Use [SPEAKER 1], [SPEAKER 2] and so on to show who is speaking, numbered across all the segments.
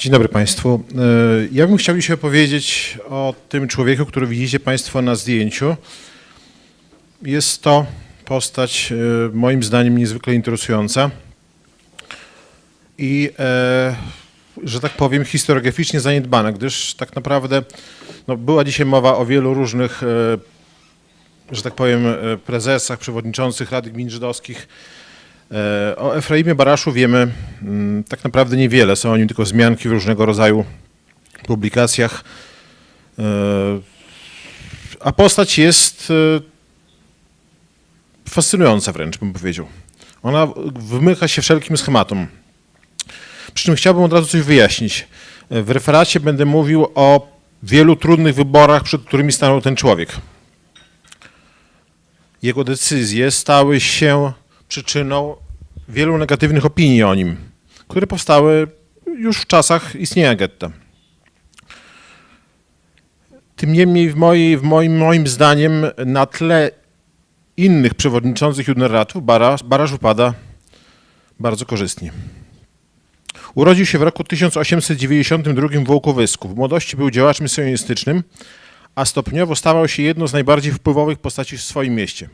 [SPEAKER 1] Dzień dobry Państwu. E, Ja bym chciał dzisiaj opowiedzieć o tym człowieku, który widzicie Państwo na zdjęciu. Jest to postać e, moim zdaniem niezwykle interesująca i, e, że tak powiem, historiograficznie zaniedbana, gdyż tak naprawdę no, była dzisiaj mowa o wielu różnych, że tak powiem, prezesach, przewodniczących Rady Gmin Żydowskich, O Efraimie Baraszu wiemy mm, tak naprawdę niewiele. Są o nim tylko wzmianki w różnego rodzaju publikacjach. E, A postać jest e, fascynująca wręcz, bym powiedział. Ona wymyka się wszelkim schematom. Przy czym chciałbym od razu coś wyjaśnić. E, W referacie będę mówił o wielu trudnych wyborach, przed którymi stanął ten człowiek. Jego decyzje stały się przyczyną wielu negatywnych opinii o nim, które powstały już w czasach istnienia getta. Tym niemniej w, mojej, w moim, moim zdaniem na tle innych przewodniczących Judenratu Barasz, Barasz wypada bardzo korzystnie. Urodził się w roku 1892 w Wołkowysku. W młodości był działaczem sionistycznym, a stopniowo stawał się jedną z najbardziej wpływowych postaci w swoim mieście.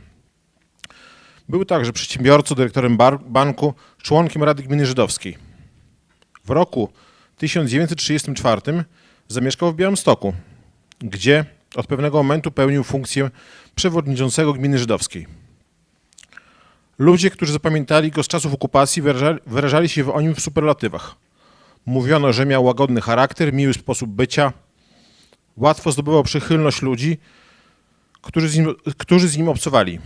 [SPEAKER 1] Był także przedsiębiorcą, dyrektorem banku, członkiem Rady Gminy Żydowskiej. W roku 1934 zamieszkał w Białymstoku, gdzie od pewnego momentu pełnił funkcję przewodniczącego Gminy Żydowskiej. Ludzie, którzy zapamiętali go z czasów okupacji, wyrażali, wyrażali się o nim w superlatywach. Mówiono, że miał łagodny charakter, miły sposób bycia, łatwo zdobywał przychylność ludzi, którzy z nim, którzy z nim obcowali.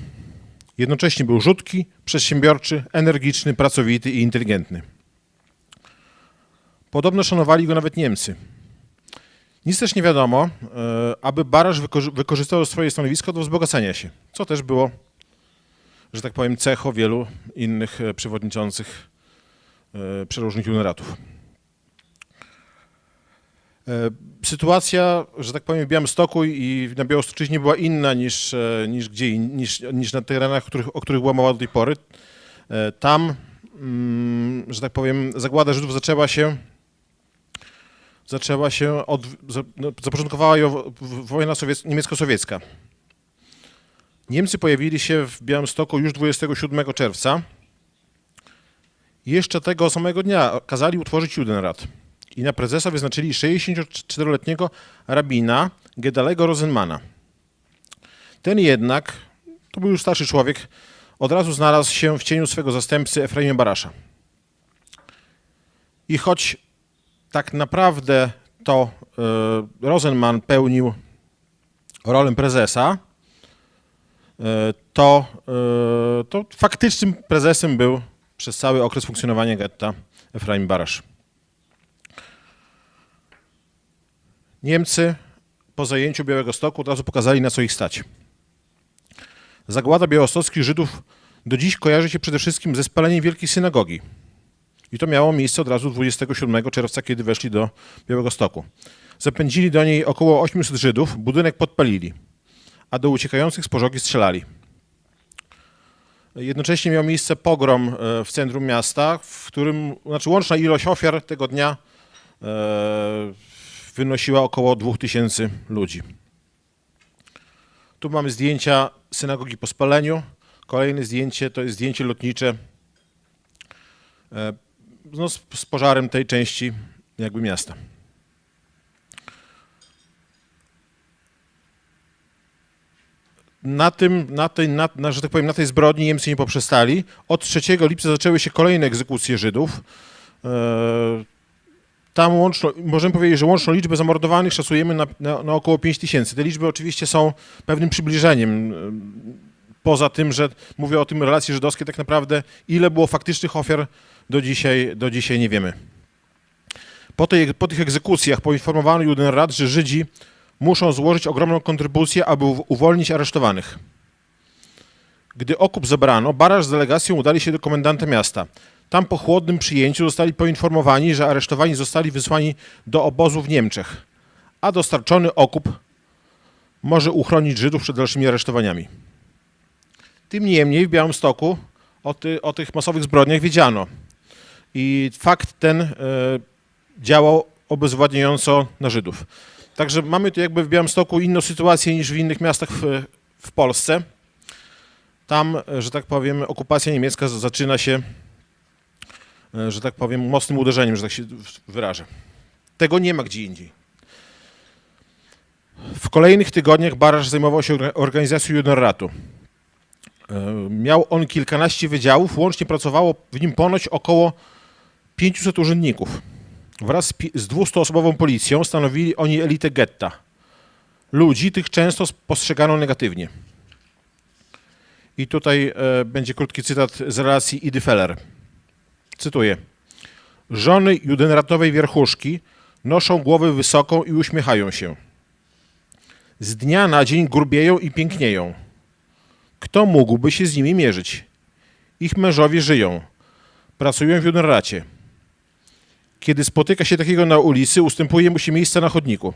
[SPEAKER 1] Jednocześnie był rzutki, przedsiębiorczy, energiczny, pracowity i inteligentny. Podobno szanowali go nawet Niemcy. Nic też nie wiadomo, e, aby wykorzy- wykorzystał swoje stanowisko do wzbogacenia się, co też było, że tak powiem, cecho wielu innych e, przewodniczących e, przeróżnych juneratów. E, Sytuacja, że tak powiem, w Białymstoku i na Białostoczyźnie była inna niż, e, niż, gdzie, niż, niż na terenach, których, o których była mowa do tej pory. E, Tam, mm, że tak powiem, zagłada Żydów zaczęła się zaczęła się od, no, zapoczątkowała ją wojna sowiec, niemiecko-sowiecka. Niemcy pojawili się w Białymstoku już 27 czerwca. Jeszcze tego samego dnia kazali utworzyć Judenrat i na prezesa wyznaczyli 64-letniego rabina Gedalego Rosenmana. Ten jednak, to był już starszy człowiek, od razu znalazł się w cieniu swego zastępcy Efraima Barasza. I choć tak naprawdę to e, Rosenman pełnił rolę prezesa, e, to, e, to faktycznym prezesem był przez cały okres funkcjonowania getta Efraim Barasz. Niemcy po zajęciu Białego Stoku od razu pokazali, na co ich stać. Zagłada białostockich Żydów do dziś kojarzy się przede wszystkim ze spaleniem Wielkiej Synagogi. I to miało miejsce od razu 27 czerwca, kiedy weszli do Białego Stoku. Zapędzili do niej około 800 Żydów, budynek podpalili, a do uciekających z pożogi strzelali. Jednocześnie miał miejsce pogrom e, w centrum miasta, w którym, znaczy łączna ilość ofiar tego dnia e, wynosiła około 2000 ludzi. Tu mamy zdjęcia synagogi po spaleniu. Kolejne zdjęcie to jest zdjęcie lotnicze e, no, z, pożarem tej części jakby miasta. Na tym, na tej, na, na, że tak powiem, na tej zbrodni Niemcy nie poprzestali. Od 3 lipca zaczęły się kolejne egzekucje Żydów. Tam łączno, możemy powiedzieć, że łączną liczbę zamordowanych szacujemy na, na, na około 5 tysięcy. Te liczby oczywiście są pewnym przybliżeniem. Poza tym, że mówię o tym relacji żydowskiej, tak naprawdę ile było faktycznych ofiar do dzisiaj, do dzisiaj nie wiemy. Po, tej, po tych egzekucjach poinformowano Judenrat, że Żydzi muszą złożyć ogromną kontrybucję, aby uwolnić aresztowanych. Gdy okup zebrano, Barasz z delegacją udali się do komendanta miasta. Tam po chłodnym przyjęciu zostali poinformowani, że aresztowani zostali wysłani do obozu w Niemczech, a dostarczony okup może uchronić Żydów przed dalszymi aresztowaniami. Tym niemniej w Białymstoku o, ty, o tych masowych zbrodniach wiedziano. I fakt ten e, działał obezwładniająco na Żydów. Także mamy tu jakby w Białymstoku inną sytuację niż w innych miastach w, w Polsce. Tam, e, że tak powiem, okupacja niemiecka zaczyna się, że tak powiem, mocnym uderzeniem, że tak się wyrażę. Tego nie ma gdzie indziej. W kolejnych tygodniach Barasz zajmował się orga- organizacją Judenratu. E, Miał on kilkanaście wydziałów, łącznie pracowało w nim ponoć około 500 urzędników. Wraz z 200-osobową policją stanowili oni elitę getta. Ludzi tych często postrzegano negatywnie. I tutaj e, będzie krótki cytat z relacji Idy Feller. Cytuję. Żony judenratowej wierchuszki noszą głowę wysoką i uśmiechają się. Z dnia na dzień grubieją i pięknieją. Kto mógłby się z nimi mierzyć? Ich mężowie żyją. Pracują w judenracie. Kiedy spotyka się takiego na ulicy, ustępuje mu się miejsce na chodniku.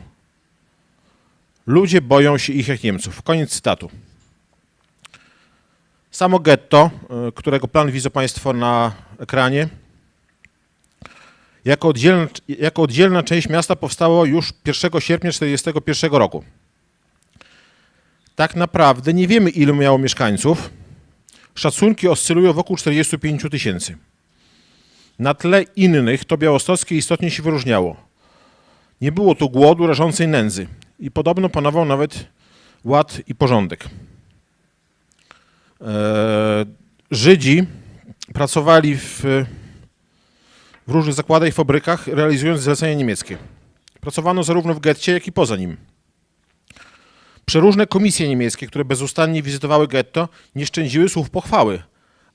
[SPEAKER 1] Ludzie boją się ich jak Niemców. Koniec cytatu. Samo getto, y, którego plan widzą Państwo na ekranie, jako oddzielna, jako oddzielna część miasta powstało już 1 sierpnia 1941 roku. Tak naprawdę nie wiemy, ilu miało mieszkańców. Szacunki oscylują wokół 45 000 tysięcy. Na tle innych to białostockie istotnie się wyróżniało. Nie było tu głodu, rażącej nędzy i podobno panował nawet ład i porządek. E, Żydzi pracowali w, w różnych zakładach i fabrykach, realizując zlecenia niemieckie. Pracowano zarówno w getcie, jak i poza nim. Przeróżne komisje niemieckie, które bezustannie wizytowały getto, nie szczędziły słów pochwały,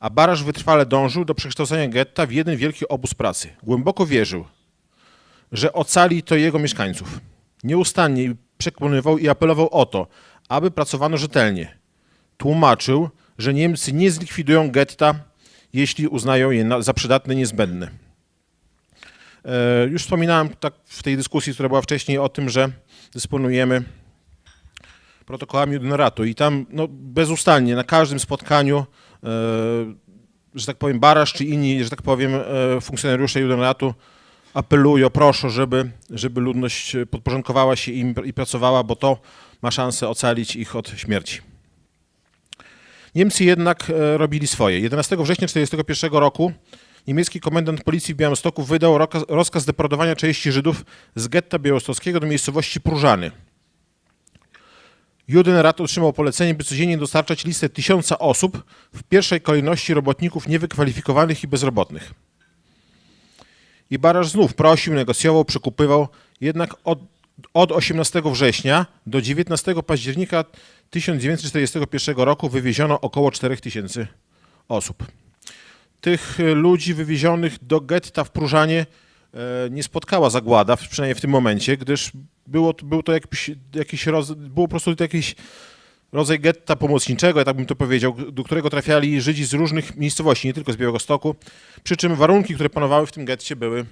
[SPEAKER 1] a Barasz wytrwale dążył do przekształcenia getta w jeden wielki obóz pracy. Głęboko wierzył, że ocali to jego mieszkańców. Nieustannie przekonywał i apelował o to, aby pracowano rzetelnie. Tłumaczył, że Niemcy nie zlikwidują getta, jeśli uznają je za przydatne niezbędne. E, Już wspominałem tak w tej dyskusji, która była wcześniej, o tym, że dysponujemy protokołami Judenratu i tam no, bezustannie na każdym spotkaniu, e, że tak powiem, Barasz czy inni, że tak powiem, e, funkcjonariusze Judenratu apelują, proszą, żeby, żeby ludność podporządkowała się im i pracowała, bo to ma szansę ocalić ich od śmierci. Niemcy jednak e, robili swoje. 11 września 1941 roku niemiecki komendant policji w Białymstoku wydał rozkaz deportowania części Żydów z getta białostockiego do miejscowości Próżany. Judenrat otrzymał polecenie, by codziennie dostarczać listę tysiąca osób, w pierwszej kolejności robotników niewykwalifikowanych i bezrobotnych. I Barasz znów prosił, negocjował, przekupywał, jednak od, od 18 września do 19 października 1941 roku wywieziono około 4000 osób. Tych e, ludzi wywiezionych do getta w Próżanie e, nie spotkała zagłada, przynajmniej w tym momencie, gdyż było, był to jakiś, jakiś roz, było po prostu jakiś rodzaj getta pomocniczego, ja tak bym to powiedział, do którego trafiali Żydzi z różnych miejscowości, nie tylko z Białegostoku, przy czym warunki, które panowały w tym getcie były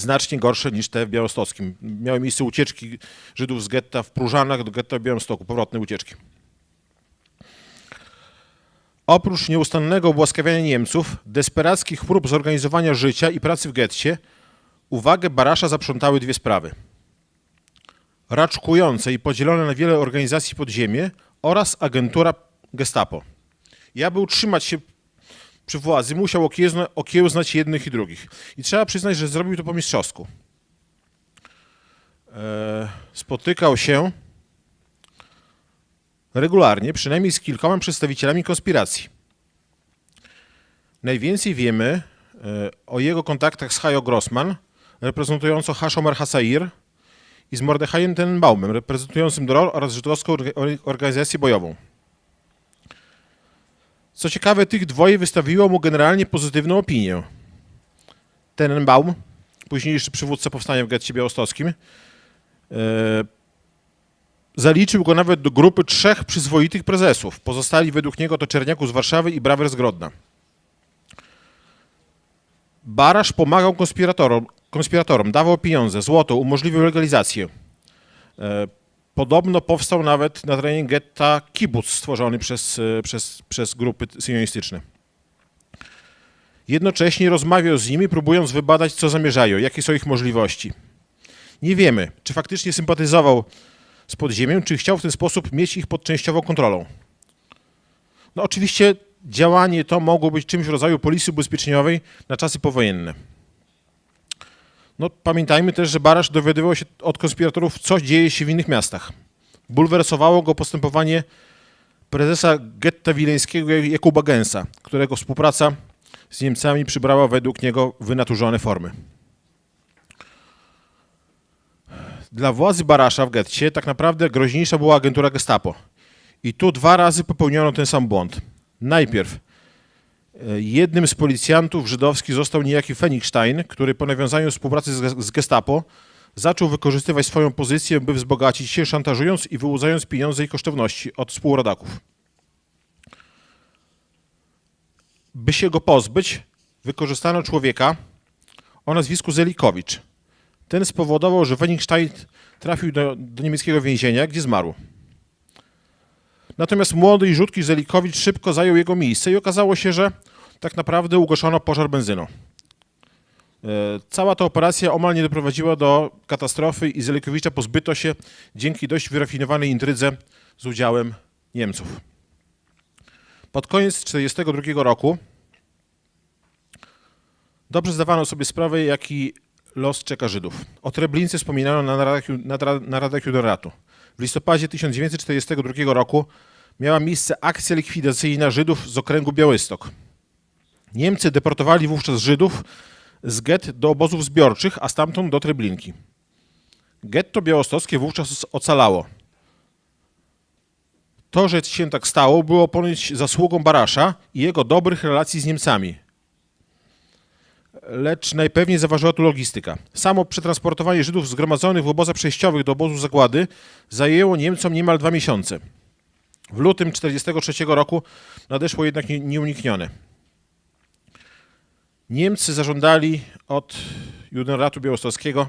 [SPEAKER 1] znacznie gorsze niż te w Białostockim. Miały miejsce ucieczki Żydów z getta w Próżanach do getta w Białymstoku, powrotne ucieczki. Oprócz nieustannego ubłaskawiania Niemców, desperackich prób zorganizowania życia i pracy w getcie, uwagę Barasza zaprzątały dwie sprawy. Raczkujące i podzielone na wiele organizacji podziemie oraz agentura Gestapo. I aby utrzymać się przy władzy, musiał okiełzna, okiełznać jednych i drugich. I trzeba przyznać, że zrobił to po mistrzowsku. E, spotykał się regularnie, przynajmniej z kilkoma przedstawicielami konspiracji. Najwięcej wiemy e, o jego kontaktach z Hajo Grossman, reprezentującą Hashomer Hasair, i z Mordechajem Tenenbaumem, reprezentującym DROR oraz żydowską orga- organizację bojową. Co ciekawe, tych dwoje wystawiło mu generalnie pozytywną opinię. Tenenbaum, późniejszy przywódca powstania w getcie białostockim, e, zaliczył go nawet do grupy trzech przyzwoitych prezesów. Pozostali według niego to Czerniaku z Warszawy i Brawer z Grodna. Barasz pomagał konspiratorom, konspiratorom, dawał pieniądze, złoto, umożliwił legalizację. E, Podobno powstał nawet na terenie getta kibuc stworzony przez, e, przez, przez grupy sionistyczne. Jednocześnie rozmawiał z nimi, próbując wybadać, co zamierzają, jakie są ich możliwości. Nie wiemy, czy faktycznie sympatyzował z podziemiem, czy chciał w ten sposób mieć ich pod częściową kontrolą. No oczywiście działanie to mogło być czymś w rodzaju policji ubezpieczeniowej na czasy powojenne. No, pamiętajmy też, że Barasz dowiadywał się od konspiratorów, co dzieje się w innych miastach. Bulwersowało go postępowanie prezesa getta wileńskiego Jakuba Gensa, którego współpraca z Niemcami przybrała według niego wynaturzone formy. Dla władzy Barasza w getcie tak naprawdę groźniejsza była agentura Gestapo. I tu dwa razy popełniono ten sam błąd. Najpierw jednym z policjantów żydowskich został niejaki Fenigstein, który po nawiązaniu współpracy z, Gestapo zaczął wykorzystywać swoją pozycję, by wzbogacić się, szantażując i wyłudzając pieniądze i kosztowności od współrodaków. By się go pozbyć, wykorzystano człowieka o nazwisku Zelikowicz. Ten spowodował, że Fenigstein trafił do, do niemieckiego więzienia, gdzie zmarł. Natomiast młody i rzutki Zelikowicz szybko zajął jego miejsce i okazało się, że tak naprawdę ugaszono pożar benzyną. E, Cała ta operacja omal nie doprowadziła do katastrofy i Zelikowicza pozbyto się dzięki dość wyrafinowanej intrydze z udziałem Niemców. Pod koniec 1942 roku dobrze zdawano sobie sprawę, jaki los czeka Żydów. O Treblince wspominano na naradach, na, naradach Judenratu. W listopadzie 1942 roku miała miejsce akcja likwidacyjna Żydów z okręgu Białystok. Niemcy deportowali wówczas Żydów z get do obozów zbiorczych, a stamtąd do Treblinki. Getto białostockie wówczas ocalało. To, że się tak stało, było ponoć zasługą Barasza i jego dobrych relacji z Niemcami. Lecz najpewniej zaważyła tu logistyka. Samo przetransportowanie Żydów zgromadzonych w obozach przejściowych do obozu zagłady zajęło Niemcom niemal dwa miesiące. W lutym 1943 roku nadeszło jednak nie- nieuniknione. Niemcy zażądali od Judenratu Białostockiego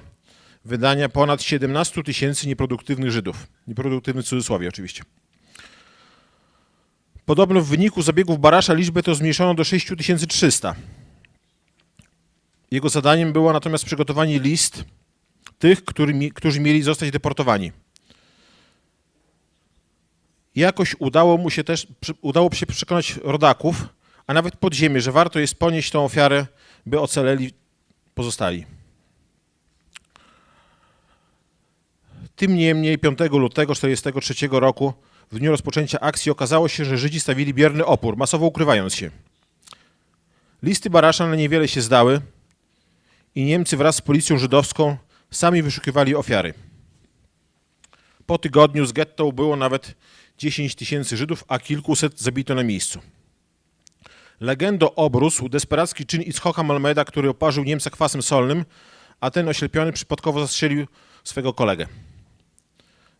[SPEAKER 1] wydania ponad 17 tysięcy nieproduktywnych Żydów. Nieproduktywnych w cudzysłowie oczywiście. Podobno w wyniku zabiegów Barasza liczbę tę zmniejszono do 6300. Jego zadaniem było natomiast przygotowanie list tych, którymi, którzy mieli zostać deportowani. Jakoś udało mu się też, udało się przekonać rodaków, a nawet podziemie, że warto jest ponieść tą ofiarę, by ocaleli pozostali. Tym niemniej 5 lutego 1943 roku, w dniu rozpoczęcia akcji, okazało się, że Żydzi stawili bierny opór, masowo ukrywając się. Listy Barasza na niewiele się zdały i Niemcy wraz z policją żydowską sami wyszukiwali ofiary. Po tygodniu z getto ubyło nawet 10 tysięcy Żydów, a kilkuset zabito na miejscu. Legendą obrósł desperacki czyn Itzhoka Malmeda, który oparzył Niemca kwasem solnym, a ten oślepiony przypadkowo zastrzelił swego kolegę.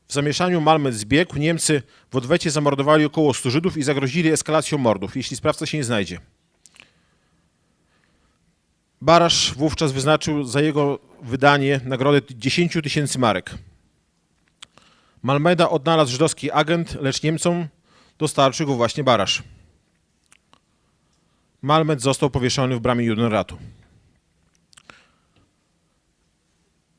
[SPEAKER 1] W zamieszaniu Malmed zbiegł, Niemcy w odwecie zamordowali około 100 Żydów i zagrozili eskalacją mordów, jeśli sprawca się nie znajdzie. Barasz wówczas wyznaczył za jego wydanie nagrodę 10 tysięcy marek. Malmeda odnalazł żydowski agent, lecz Niemcom dostarczył go właśnie Barasz. Malmed został powieszony w bramie Judenratu.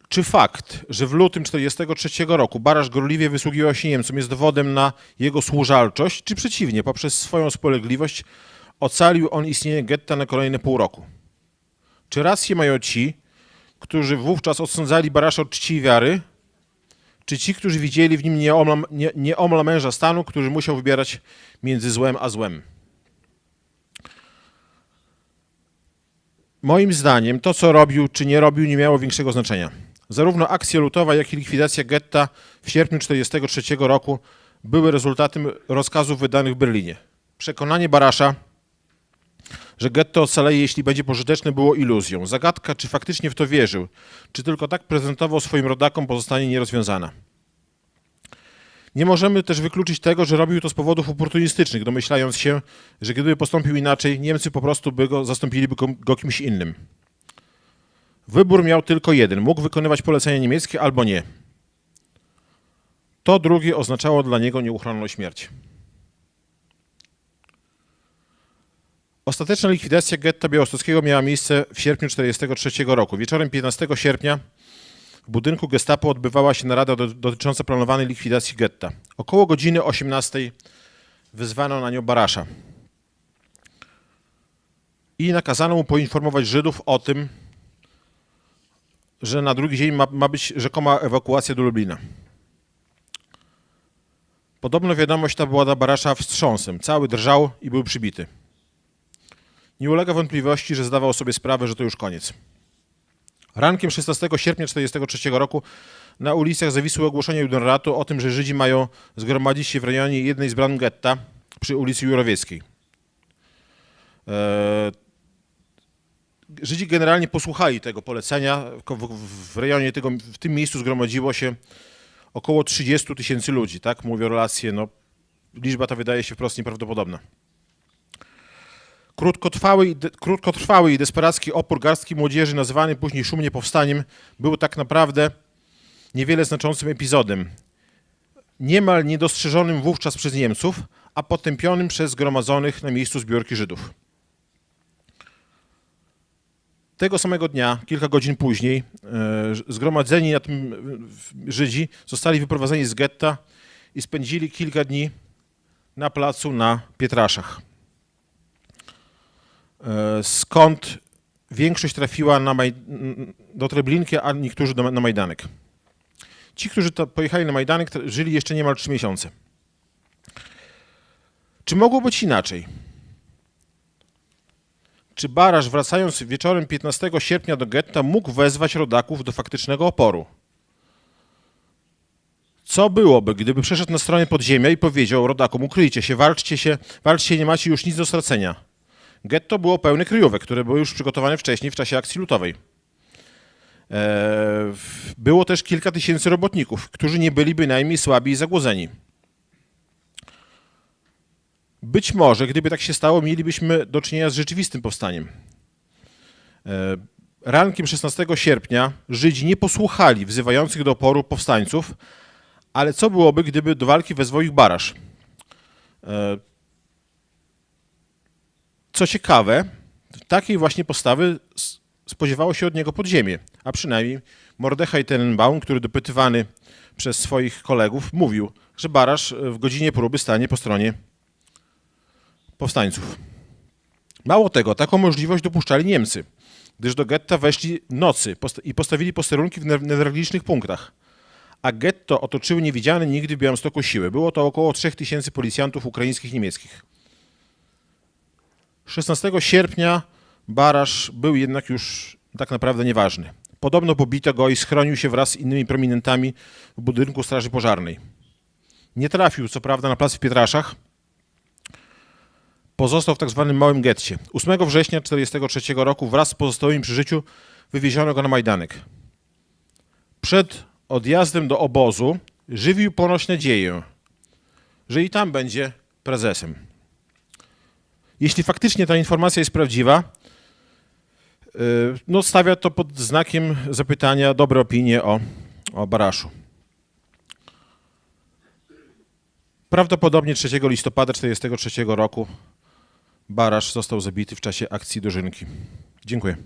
[SPEAKER 1] Czy fakt, że w lutym 1943 roku Barasz gorliwie wysługiwał się Niemcom jest dowodem na jego służalczość, czy przeciwnie, poprzez swoją spolegliwość ocalił on istnienie getta na kolejne pół roku? Czy rację mają ci, którzy wówczas odsądzali Barasza od czci i wiary, czy ci, którzy widzieli w nim nieomal, nie, nieomal męża stanu, który musiał wybierać między złem a złem? Moim zdaniem to, co robił czy nie robił, nie miało większego znaczenia. Zarówno akcja lutowa, jak i likwidacja getta w sierpniu 1943 roku były rezultatem rozkazów wydanych w Berlinie. Przekonanie Barasza, że getto ocaleje, jeśli będzie pożyteczne, było iluzją. Zagadka, czy faktycznie w to wierzył, czy tylko tak prezentował swoim rodakom, pozostanie nierozwiązana. Nie możemy też wykluczyć tego, że robił to z powodów oportunistycznych, domyślając się, że gdyby postąpił inaczej, Niemcy po prostu by go zastąpiliby go, kimś innym. Wybór miał tylko jeden: mógł wykonywać polecenia niemieckie albo nie. To drugie oznaczało dla niego nieuchronną śmierć. Ostateczna likwidacja getta białostockiego miała miejsce w sierpniu 1943 roku. Wieczorem 15 sierpnia w budynku gestapo odbywała się narada do, dotycząca planowanej likwidacji getta. Około godziny 18 wyzwano na nią Barasza i nakazano mu poinformować Żydów o tym, że na drugi dzień ma, ma być rzekoma ewakuacja do Lublina. Podobno wiadomość ta była dla Barasza wstrząsem. Cały drżał i był przybity. Nie ulega wątpliwości, że zdawał sobie sprawę, że to już koniec. Rankiem 16 sierpnia 1943 roku na ulicach zawisło ogłoszenie Judenratu o tym, że Żydzi mają zgromadzić się w rejonie jednej z bram getta przy ulicy Jurowieckiej. Eee, Żydzi generalnie posłuchali tego polecenia. W rejonie tego, w tym miejscu zgromadziło się około 30 tysięcy ludzi, tak? Mówią relacje, no liczba ta wydaje się wprost nieprawdopodobna. Krótkotrwały, i de, krótkotrwały i desperacki opór garstki młodzieży, nazywany później szumnie powstaniem, był tak naprawdę niewiele znaczącym epizodem. Niemal niedostrzeżonym wówczas przez Niemców, a potępionym przez zgromadzonych na miejscu zbiórki Żydów. Tego samego dnia, kilka godzin później, e, zgromadzeni na tym Żydzi zostali wyprowadzeni z getta i spędzili kilka dni na placu na Pietraszach. E, skąd większość trafiła na Maj do Treblinki, a niektórzy do, na Majdanek. Ci, którzy pojechali na Majdanek, żyli jeszcze niemal trzy miesiące. Czy mogło być inaczej? Czy Barasz, wracając wieczorem 15 sierpnia do getta, mógł wezwać rodaków do faktycznego oporu? Co byłoby, gdyby przeszedł na stronę podziemia i powiedział rodakom, ukryjcie się, walczcie się, walczcie, nie macie już nic do stracenia. Getto było pełne kryjówek, które były już przygotowane wcześniej w czasie akcji lutowej. Eee, Było też kilka tysięcy robotników, którzy nie byli bynajmniej słabi i zagłodzeni. Być może, gdyby tak się stało, mielibyśmy do czynienia z rzeczywistym powstaniem. Eee, Rankiem 16 sierpnia Żydzi nie posłuchali wzywających do oporu powstańców, ale co byłoby, gdyby do walki wezwał ich Barasz? Co ciekawe, takiej właśnie postawy spodziewało się od niego podziemie, a przynajmniej Mordechaj Tenenbaum, który dopytywany przez swoich kolegów, mówił, że Barasz e, w godzinie próby stanie po stronie powstańców. Mało tego, taką możliwość dopuszczali Niemcy, gdyż do getta weszli nocy i postawili posterunki w ne- newralgicznych punktach. A getto otoczyły niewidziane nigdy w Białymstoku siły. Było to około 3000 policjantów ukraińskich i niemieckich. 16 sierpnia Barasz był jednak już tak naprawdę nieważny. Podobno pobito go i schronił się wraz z innymi prominentami w budynku Straży Pożarnej. Nie trafił co prawda na plac w Pietraszach, pozostał w tak zwanym małym getcie. 8 września 1943 roku wraz z pozostałymi przy życiu wywieziono go na Majdanek. Przed odjazdem do obozu żywił ponoć nadzieję, że i tam będzie prezesem. Jeśli faktycznie ta informacja jest prawdziwa, yy, no stawia to pod znakiem zapytania dobre opinie o, o Baraszu. Prawdopodobnie 3 listopada 1943 roku Barasz został zabity w czasie akcji Dożynki. Dziękuję.